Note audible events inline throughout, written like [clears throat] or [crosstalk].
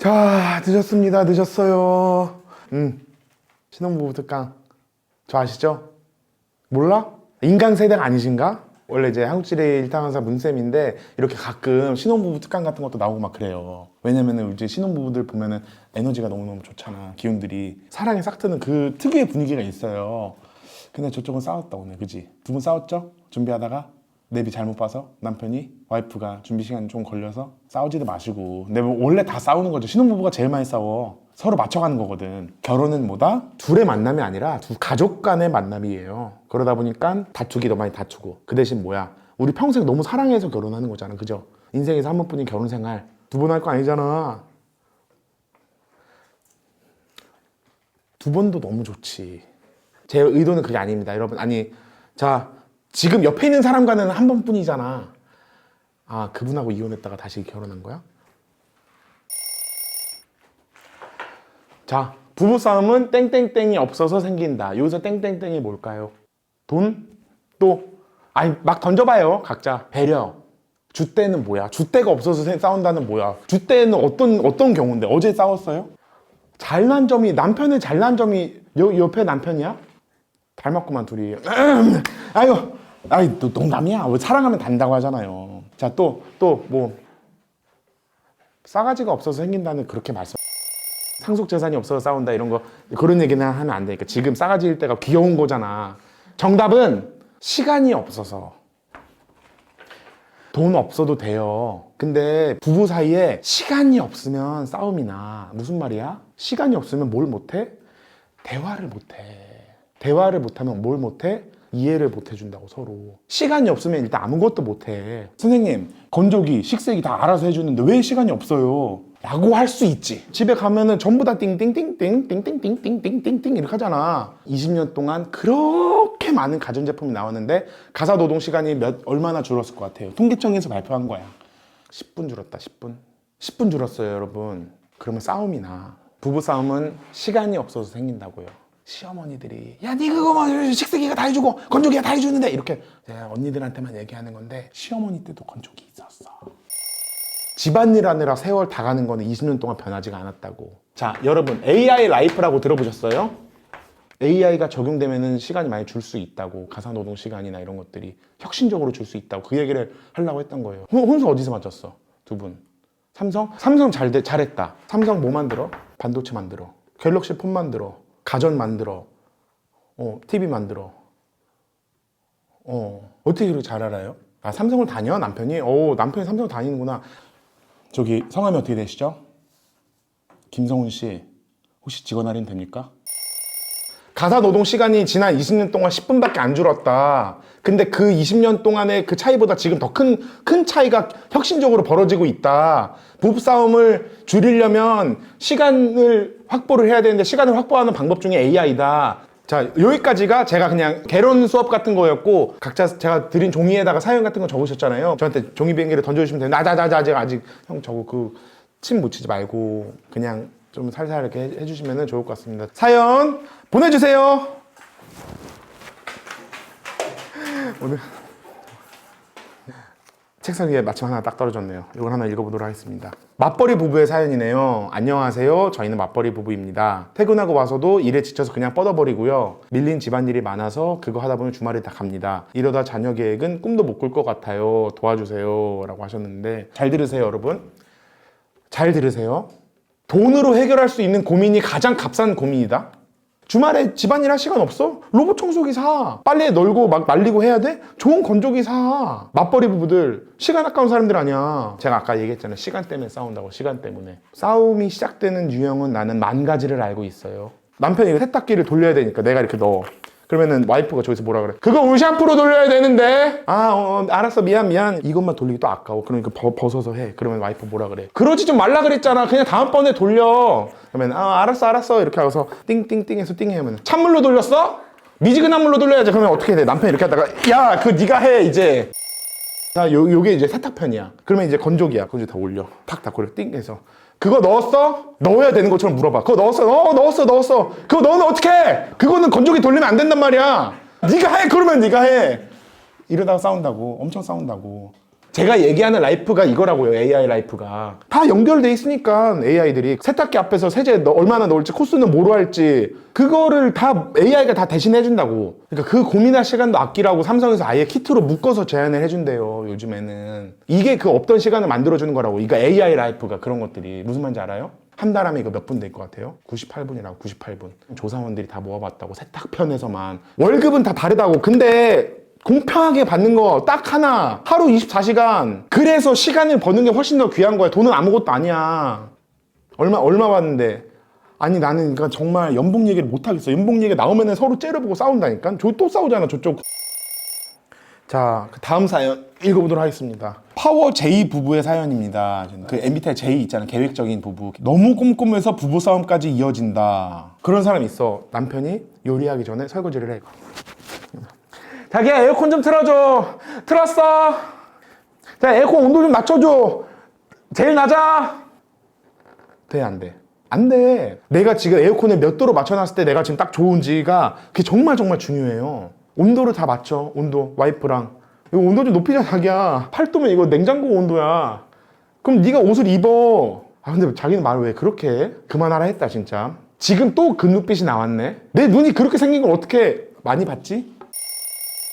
자, 늦었습니다. 늦었어요. 음, 신혼부부 특강. 저 아시죠? 몰라? 인강 세대가 아니신가? 원래 이제 한국지리 일타강사 문쌤인데 이렇게 가끔 신혼부부 특강 같은 것도 나오고 막 그래요. 왜냐면은 이제 신혼부부들 보면은 에너지가 너무너무 좋잖아. 기운들이. 사랑에 싹 트는 그 특유의 분위기가 있어요. 근데 저쪽은 싸웠다 오늘 그지? 두 분 싸웠죠? 준비하다가 내비 잘못 봐서 남편이 와이프가 준비 시간 좀 걸려서 싸우지도 마시고. 근데 뭐 원래 다 싸우는 거죠 신혼부부가 제일 많이 싸워. 서로 맞춰가는 거거든. 결혼은 뭐다? 둘의 만남이 아니라 두 가족 간의 만남이에요. 그러다 보니까 다투기도 많이 다투고. 그 대신 뭐야? 우리 평생 너무 사랑해서 결혼하는 거잖아. 그죠? 인생에서 한 번뿐인 결혼 생활. 두 번 할 거 아니잖아. 두 번도 너무 좋지. 제 의도는 그게 아닙니다. 여러분 아니 자 지금 옆에 있는 사람과는 한 번뿐이잖아 아 그분하고 이혼했다가 다시 결혼한 거야? 자 부부싸움은 땡땡땡이 없어서 생긴다 여기서 땡땡땡이 뭘까요? 돈? 또 아니 막 던져봐요 각자 배려 주대는 뭐야? 주대가 없어서 세- 싸운다는 뭐야? 주대는 어떤 어떤 경우인데 어제 싸웠어요? 잘난 점이 남편의 잘난 점이 여, 옆에 남편이야? 닮았구만 둘이. [clears throat] 아이고, 아이 또 농담이야. 왜 사랑하면 단다고 하잖아요. 자 또 또 뭐 싸가지가 없어서 생긴다는 그렇게 말씀. 상속 재산이 없어서 싸운다 이런 거 그런 얘기는 하면 안 되니까 지금 싸가지일 때가 귀여운 거잖아. 정답은 시간이 없어서. 돈 없어도 돼요. 근데 부부 사이에 시간이 없으면 싸움이 나. 무슨 말이야? 시간이 없으면 뭘 못해? 대화를 못해. 대화를 못하면 뭘 못해? 이해를 못 해준다고 서로. 시간이 없으면 일단 아무것도 못해. 선생님 건조기 식세기 다 알아서 해주는데 왜 시간이 없어요? 라고 할 수 있지. 집에 가면은 전부 다 띵띵띵띵 띵띵띵띵띵띵띵 이렇게 하잖아. 20년 동안 그렇게 많은 가전제품이 나왔는데 가사 노동 시간이 몇 얼마나 줄었을 것 같아요? 통계청에서 발표한 거야. 10분 줄었다 10분. 10분 줄었어요 여러분. 그러면 싸움이나. 부부 싸움은 시간이 없어서 생긴다고요. 시어머니들이 야, 니 그거 뭐 식세기가 다 해주고 건조기가 다 해주는데 이렇게 언니들한테만 얘기하는 건데 시어머니 때도 건조기 있었어. 집안일 하느라 세월 다 가는 거는 20년 동안 변하지가 않았다고. 자, 여러분 AI 라이프라고 들어보셨어요? AI가 적용되면은 시간이 많이 줄 수 있다고 가사 노동 시간이나 이런 것들이 혁신적으로 줄 수 있다고 그 얘기를 하려고 했던 거예요. 혼- 혼수 어디서 맞췄어? 두 분. 삼성? 삼성 잘 돼, 잘했다. 삼성 뭐 만들어? 반도체 만들어. 갤럭시 폰 만들어. 가전 만들어. 어, TV 만들어. 어, 어떻게 그렇게 잘 알아요? 아, 삼성을 다녀? 남편이? 오, 남편이 삼성을 다니는구나. 저기 성함이 어떻게 되시죠? 김성훈 씨. 혹시 직원 할인 됩니까? 가사 노동 시간이 지난 20년 동안 10분밖에 안 줄었다. 근데 그 20년 동안의 그 차이보다 지금 더 큰, 큰 차이가 혁신적으로 벌어지고 있다. 부부싸움을 줄이려면 시간을 확보를 해야 되는데 시간을 확보하는 방법 중에 AI다. 자, 여기까지가 제가 그냥 개론 수업 같은 거였고, 각자 제가 드린 종이에다가 사연 같은 거 적으셨잖아요. 저한테 종이 비행기를 던져주시면 돼요. 나자자자 제가 아직 형 저거 그 침 묻히지 말고 그냥 좀 살살 이렇게 해- 해주시면 좋을 것 같습니다. 사연 보내주세요. [laughs] 오늘 책상 위에 마침 하나 딱 떨어졌네요. 이걸 하나 읽어보도록 하겠습니다. 맞벌이 부부의 사연이네요. 안녕하세요. 저희는 맞벌이 부부입니다. 퇴근하고 와서도 일에 지쳐서 그냥 뻗어버리고요. 밀린 집안일이 많아서 그거 하다 보면 주말이 다 갑니다. 이러다 자녀 계획은 꿈도 못 꿀 것 같아요. 도와주세요. 라고 하셨는데 잘 들으세요, 여러분. 잘 들으세요. 돈으로 해결할 수 있는 고민이 가장 값싼 고민이다. 주말에 집안일 할 시간 없어? 로봇 청소기 사. 빨래 널고 막 말리고 해야 돼? 좋은 건조기 사. 맞벌이 부부들 시간 아까운 사람들 아니야. 제가 아까 얘기했잖아요. 시간 때문에 싸운다고 시간 때문에. 싸움이 시작되는 유형은 나는 만 가지를 알고 있어요. 남편이 세탁기를 돌려야 되니까 내가 이렇게 넣어. 그러면은 와이프가 저기서 뭐라 그래? 그거 울 샴푸로 돌려야 되는데. 아, 어, 알았어. 미안, 미안. 이것만 돌리기 또 아까워. 그러니까 벗, 벗어서 해. 그러면 와이프 뭐라 그래? 그러지 좀 말라 그랬잖아. 그냥 다음번에 돌려. 그러면 아, 알았어, 알았어. 이렇게 하고서 띵띵띵 해서 띵 하면 찬물로 돌렸어? 미지근한 물로 돌려야지. 그러면 어떻게 돼? 남편이 이렇게 하다가 야, 그 네가 해 이제. 자, 요, 요게 이제 세탁편이야. 그러면 이제 건조기야. 건조기 다 올려. 탁 닫고 이렇게 띵 해서. 그거 넣었어? 넣어야 되는 것처럼 물어봐. 그거 넣었어? 어, 넣었어, 넣었어. 그거 넣으면 어떡해? 그거는 건조기 돌리면 안 된단 말이야. 네가 해. 그러면 네가 해. 이러다가 싸운다고. 엄청 싸운다고. 제가 얘기하는 라이프가 이거라고요. AI 라이프가 다 연결돼 있으니까 AI들이 세탁기 앞에서 세제 넣- 얼마나 넣을지 코스는 뭐로 할지 그거를 다 AI가 다 대신해 준다고. 그러니까 그 고민할 시간도 아끼라고 삼성에서 아예 키트로 묶어서 제안을 해 준대요. 요즘에는 이게 그 없던 시간을 만들어 주는 거라고. 이거 AI 라이프가 그런 것들이 무슨 말인지 알아요? 한 달 하면 이거 몇 분 될 것 같아요? 98분이라고 98분 조사원들이 다 모아봤다고 세탁편에서만 월급은 다 다르다고 근데 공평하게 받는 거 딱 하나 하루 24시간 그래서 시간을 버는 게 훨씬 더 귀한 거야 돈은 아무것도 아니야 얼마 얼마 받는데 아니 나는 그러니까 정말 연봉 얘기를 못 하겠어 연봉 얘기 나오면은 서로 째려보고 싸운다니까 저 또 싸우잖아 저쪽 자, 그 다음 사연 읽어보도록 하겠습니다. 파워 J 부부의 사연입니다. 그 MBTI J 있잖아요. 계획적인 부부. 너무 꼼꼼해서 부부 싸움까지 이어진다. 그런 사람 있어. 남편이 요리하기 전에 설거지를 해. 자기야 에어컨 좀 틀어줘. 틀었어. 자 에어컨 온도 좀 낮춰줘. 제일 낮아. 돼, 안 돼? 안 돼. 내가 지금 에어컨을 몇 도로 맞춰놨을 때 내가 지금 딱 좋은지가 그게 정말 정말 중요해요. 온도를 다 맞춰. 온도. 와이프랑. 이거 온도 좀 높이자, 자기야. 8도면 이거 냉장고 온도야. 그럼 네가 옷을 입어. 아, 근데 자기는 말을 왜 그렇게 해? 그만하라 했다, 진짜. 지금 또 그 눈빛이 나왔네? 내 눈이 그렇게 생긴 걸 어떻게 많이 봤지?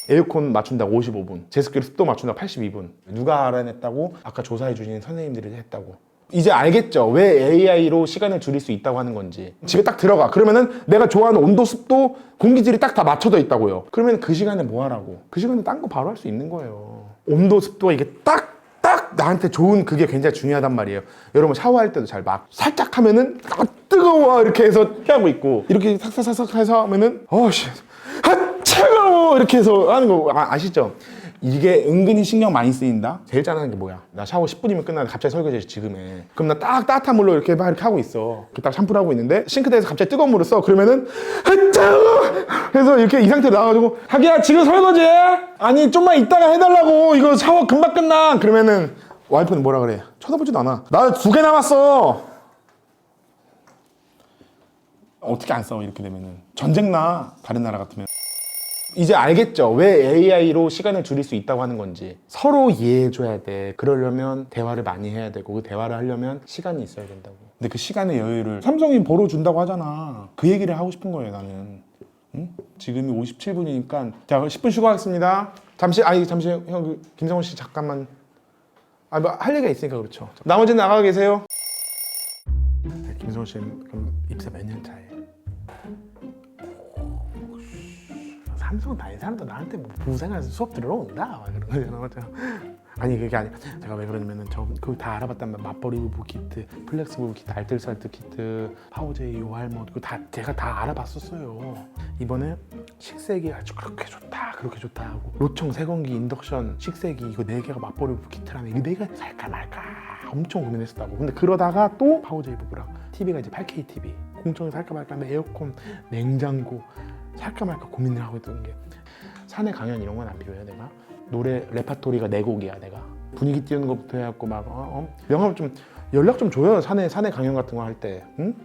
에어컨 맞춘다고 55분, 제습기로 습도 맞춘다고 82분. 누가 알아냈다고? 아까 조사해 주신 선생님들이 했다고. 이제 알겠죠? 왜 AI로 시간을 줄일 수 있다고 하는 건지. 집에 딱 들어가. 그러면은 내가 좋아하는 온도, 습도, 공기질이 딱 다 맞춰져 있다고요. 그러면 그 시간에 뭐 하라고? 그 시간에 딴 거 바로 할 수 있는 거예요. 온도, 습도가 이게 딱, 딱 나한테 좋은 그게 굉장히 중요하단 말이에요. 여러분 샤워할 때도 잘 막 살짝 하면은 아, 뜨거워 이렇게 해서 피하고 있고 이렇게 삭삭삭삭 해서 하면은 어씨 아 차가워 이렇게 해서 하는 거 아, 아시죠? 이게 은근히 신경 많이 쓰인다. 제일 짠한 게 뭐야? 나 샤워 10분이면 끝나는데 갑자기 설거지 지금 해. 그럼 나 딱 따뜻한 물로 이렇게 막 이렇게 하고 있어. 이렇게 딱 샴푸를 하고 있는데 싱크대에서 갑자기 뜨거운 물을 써. 그러면은 아 차가워. 그래서 이렇게 이 상태로 나와가지고 자기야 지금 설거지 해? 아니 좀만 이따가 해달라고. 이거 샤워 금방 끝나. 그러면은 와이프는 뭐라 그래? 쳐다보지도 않아. 나 두 개 남았어. 어떻게 안 싸워 이렇게 되면은 전쟁 나 다른 나라 같으면 이제 알겠죠. 왜 AI로 시간을 줄일 수 있다고 하는 건지. 서로 이해해줘야 돼. 그러려면 대화를 많이 해야 되고 그 대화를 하려면 시간이 있어야 된다고. 근데 그 시간의 여유를 삼성이 벌어준다고 하잖아. 그 얘기를 하고 싶은 거예요 나는. 응? 지금이 57분이니까. 자 10분 쉬고 하겠습니다. 잠시 아니 잠시 형 그, 김성훈 씨 잠깐만. 아 뭐 할 얘기가 있으니까 그렇죠. 나머지는 나가 계세요. 네, 김성훈 씨는 그럼 입사 몇 년 차예요? 삼성 다닌 사람도 나한테 뭐 부생활에서 수업 들으러 온다. 막 그런 거잖아. 맞죠? 아니 그게 아니 제가 왜 그러냐면은 저 그거 다 알아봤단 말이야. 맞벌이 부부 키트 플렉스 부부 키트 알뜰살뜰 키트 파워제이 요할머 그거 다 제가 다 알아봤었어요. 이번에 식세기 아주 그렇게 좋다 그렇게 좋다 하고 로청 세건기 인덕션 식세기 이거 네 개가 맞벌이 부부 키트라면 이거 네개 살까 말까 엄청 고민했었다고. 근데 그러다가 또 파워제이 부부랑 TV가 이제 8K TV 공청에 살까 말까 하면 에어컨 냉장고 살까 말까 고민을 하고 있던 게 사내 강연 이런 건 안 필요해 내가 노래 레파토리가 네 곡이야 내가 분위기 띄우는 것부터 해갖고 막 어, 어? 명함 좀 연락 좀 줘요 사내 사내 강연 같은 거 할 때 응?